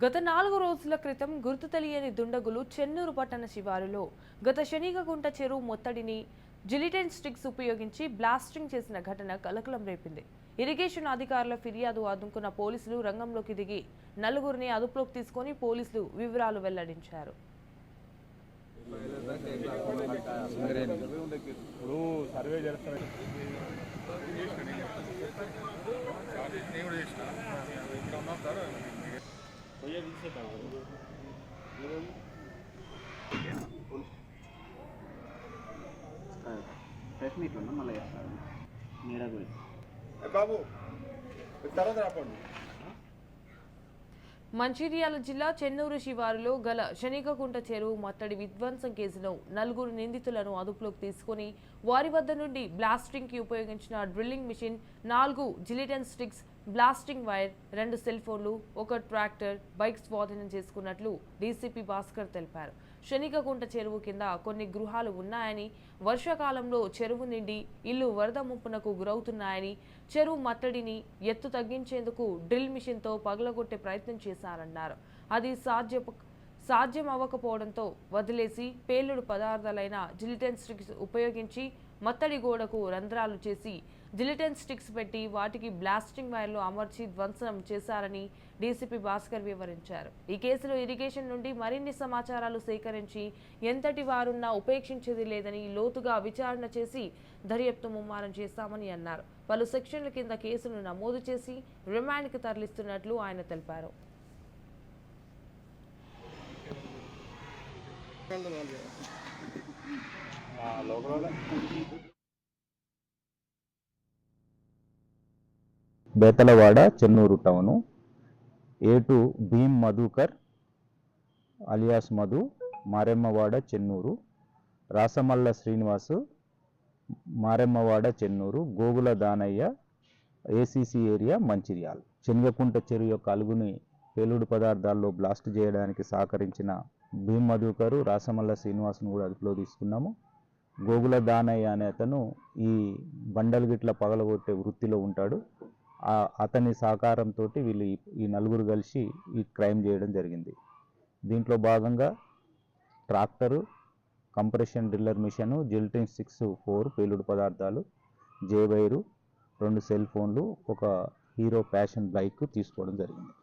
గత నాలుగు రోజుల క్రితం గుర్తు తెలియని దుండగులు చెన్నూరు పట్టణ శివారులో గత శనిగగుంట చెరువు మొత్తడిని జిలిటెన్ స్టిక్స్ ఉపయోగించి బ్లాస్టింగ్ చేసిన ఘటన కలకలం రేపింది. ఇరిగేషన్ అధికారుల ఫిర్యాదు అందుకున్న పోలీసులు రంగంలోకి దిగి నలుగురిని అదుపులోకి తీసుకొని పోలీసులు వివరాలు వెల్లడించారు. ఇప్పుడు సర్వే ప్రెస్ మీట్ ఉన్నా మళ్ళీ చేస్తారు నీడ గురించి బాబు తర్వాత రాపండి మంచిర్యాల జిల్లా చెన్నూరు శివారులో గల శనికకుంట చెరువు మత్తడి విధ్వంసం కేసులో నలుగురు నిందితులను అదుపులోకి తీసుకుని వారి వద్ద నుండి బ్లాస్టింగ్కి ఉపయోగించిన డ్రిల్లింగ్ మిషన్ నాలుగు జిలిటన్ స్టిక్స్ బ్లాస్టింగ్ వైర్ రెండు సెల్ ఫోన్లు ఒక ట్రాక్టర్ బైక్ స్వాధీనం చేసుకున్నట్లు డీసీపీ భాస్కర్ తెలిపారు. శనికకుంట చెరువు కింద కొన్ని గృహాలు ఉన్నాయని వర్షాకాలంలో చెరువు నిండి ఇల్లు వరద ముప్పునకు గురవుతున్నాయని చెరువు మట్టడిని ఎత్తు తగ్గించేందుకు డ్రిల్ మిషన్తో పగలగొట్టే ప్రయత్నం చేశారన్నారు. అది సాధ్య సాధ్యం అవ్వకపోవడంతో వదిలేసి పేలుడు పదార్థాలైన జిలిటెన్స్ ఉపయోగించి మత్తడి గోడకు రంధ్రాలు చేసి జిలిటన్ స్టిక్స్ పెట్టి వాటికి బ్లాస్టింగ్ వైర్లు అమర్చి ధ్వంసం చేశారని డీసీపీ భాస్కర్ వివరించారు. ఈ కేసులో ఇరిగేషన్ నుండి మరిన్ని సమాచారాలు సేకరించి ఎంతటి వారున్నా ఉపేక్షించేది లేదని లోతుగా విచారణ చేసి దర్యాప్తు ముమ్మారం చేస్తామని అన్నారు. పలు సెక్షన్ల కింద కేసును నమోదు చేసి రిమాండ్కి తరలిస్తున్నట్లు ఆయన తెలిపారు. Local Bethalawada Chennur town A two Bheem Madhukar alias Madhu Maremmawada Chennur. Rasamalla Srinivas Maremmawada Chennur. Gogula Danaiah ACC area Mancherial. Shanagakunta చెరువు యొక్క అలుగుని పేలుడు పదార్థాల్లో బ్లాస్ట్ చేయడానికి సహకరించిన భీమ్ మధుకరు రాసమల్ల శ్రీనివాసును కూడా అదుపులో తీసుకున్నాము. గోగుల దానయ్య అనే అతను ఈ బండలు గిట్ల పగలగొట్టే వృత్తిలో ఉంటాడు. అతని సహకారంతో వీళ్ళు ఈ- నలుగురు కలిసి ఈ క్రైమ్ చేయడం జరిగింది. దీంట్లో భాగంగా tractor compression driller machine gelatin six four పేలుడు పదార్థాలు జే వైరు రెండు సెల్ ఫోన్లు ఒక హీరో ప్యాషన్ బైక్ తీసుకోవడం జరిగింది.